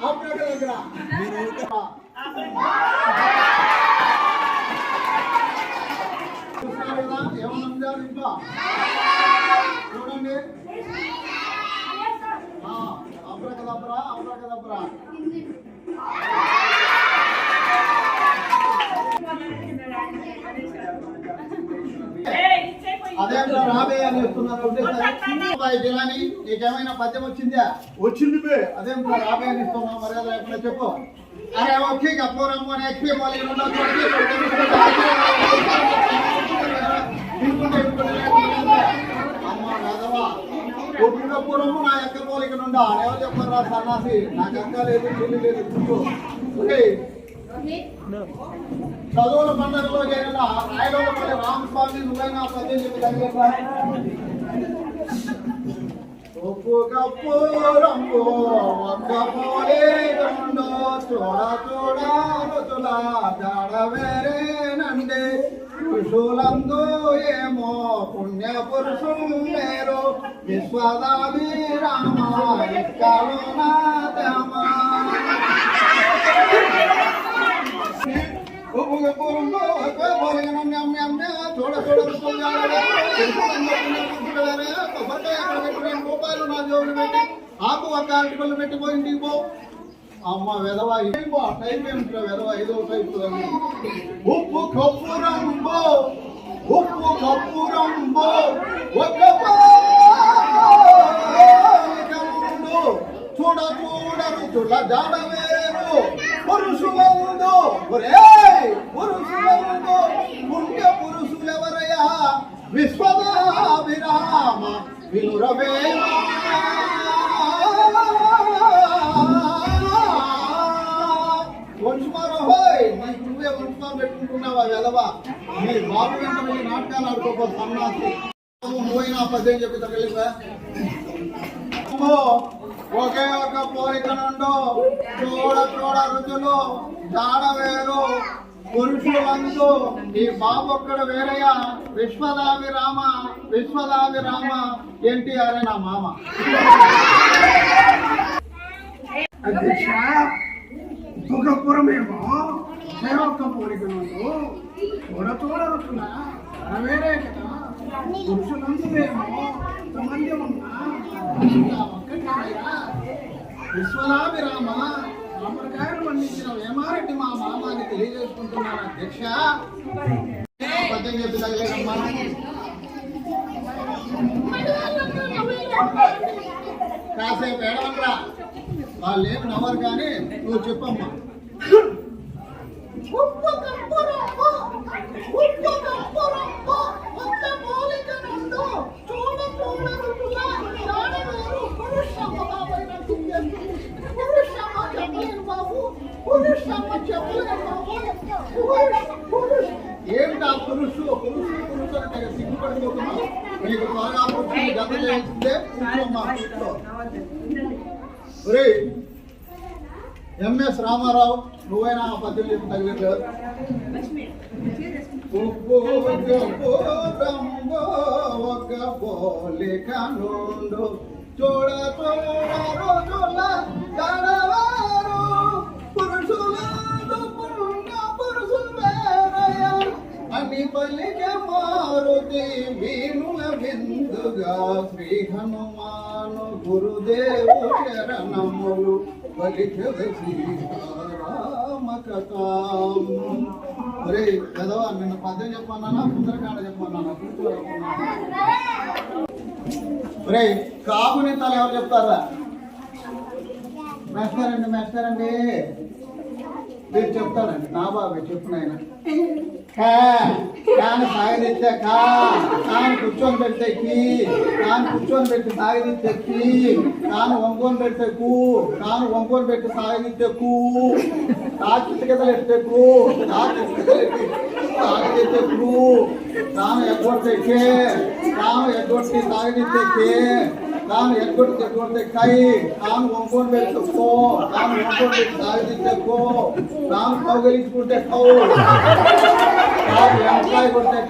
Operator దగ్గర ఏమన్నా ఇంకా చూడండి అబ్రకదబ్రా అబ్రకదబ్రా అదేంటో రాబే అని చెప్తున్నారు జిలాని నీకేమైనా పద్యం వచ్చిందా? వచ్చింది బే. అదేంటో రాబే అని ఇస్తున్నావు మర్యాద లేకుండా చెప్పు. అరే ఓకే కప్పూరమ్మ అని ఎక్కి రాధవా ఒప్పినప్పుడము నా ఎక్క పోలిక నుండా ఎవరు చెప్పారు రా సన్నాసి? నాకు అక్క లేదు చెల్లి లేదు చదువుల పండుగలో చేరిన రాయలపల్లి రామస్వామి నువ్వైనా పద్యం చెప్పి ఒప్పు కప్పు రంగు ఒక్క పోలే రెండు చూడ చూడ రుచుల జాడ వేరేనండి పురుషులందు ఏమో పుణ్య పురుషులేరు విశ్వదాభి రామ ఎక్కలు నా ఆకు ఒక అరటిపళ్ళు పెట్టిపో ఇంటికి పో అమ్మ వెధవ ఇదిగో టైం ఏమిట్రా వెధవ ఐదో టైపు ఉప్పు కప్పు ఉప్పు కప్పు రంబో ఒక పాలికముండు చూడ చూడ జాడ వేరు పురుషులందు ఒరే వెళ్ళి నాటకాలు ఆడుకోపో సన్నాసి. నువ్వైనా పద్యం చెప్పి ఒకే ఒక పోలిక నుండు చూడ చూడ రుచులు జాడ వేరు పురుషులందు ఈ బాబొక్కడు ఒక్కడ వేరయ్య. విశ్వదావి రామ విశ్వదావి రామ ఎన్టీఆర్ నా మామ. అధ్యక్ష దుఃఖపురమేమో సేవక పోలిక నుండు చూడ చూడ రుచుల కదా. పురుషులందుకేమో ఎంతమంది ఉన్నా. పండించిన వేమారెడ్డి మా మామని తెలియజేసుకుంటున్నాను అధ్యక్ష. కాసేపు ఏడవరా వాళ్ళు ఏమి నవ్వరు కానీ నువ్వు చెప్పమ్మా ఉప్పు కప్పు రంగు ఉప్పు కప్పు రంగు ఒక్క పోలిక నుండు చూడ చూడ రుచుల జాడ వేరు పురుషమ్మ బాబైన పురుషమ్మ చెప్పలేను బాబు పురుషమ్మ చెప్పలేను బాబు పురుష్ పురుష్ ఏమిటి ఆ పురుషు? పురుషు పురుషు అంటే సిగ్గుపడిపోతున్నావు నీకు బాగా ఎంఎస్ రామారావు నువ్వైనా ఆ పద్యం చెప్పి ఒక పోలిక నుండు. చూడ చూడ రోజుల శ్రీ హనుమాను గురుదేవు శరణములు పలికద సీతారామ కథాము అరే పెదవా నిన్న పద్యం చెప్పన్నానా సుందరకాండ చెప్పమన్నానా? రే కాముని తల ఎవరు చెప్తారా? మేస్తారండి అండి అండి మీరు చెప్తానండి. నా బాబే చెప్పు నాయన. కాని సాగదీస్తే కా కాని కూర్చొని పెడితే కీ కాని కూర్చొని పెట్టి సాగదీస్తే కీ కాను వంకొని పెడితే కూ కాను వంకొని పెట్టి సాగదీస్తే కూ కాకి ఇసుకలు ఎత్తే కూ కాకి ఇసుకలు ఎత్తి సాగదీస్తే కూ కాను ఎగ్గొడితే కే ఎగ్గొట్టి సాగదీస్తే కే కాను ఎగ్గొట్టి ఎగ్గొడితే కై కాను వంకొని పెడితే కో కాను వంకొని పెట్టి సాగదీస్తే కో కాను కౌగలించుకుంటే కౌ కాదు లెంకాయ కొడితే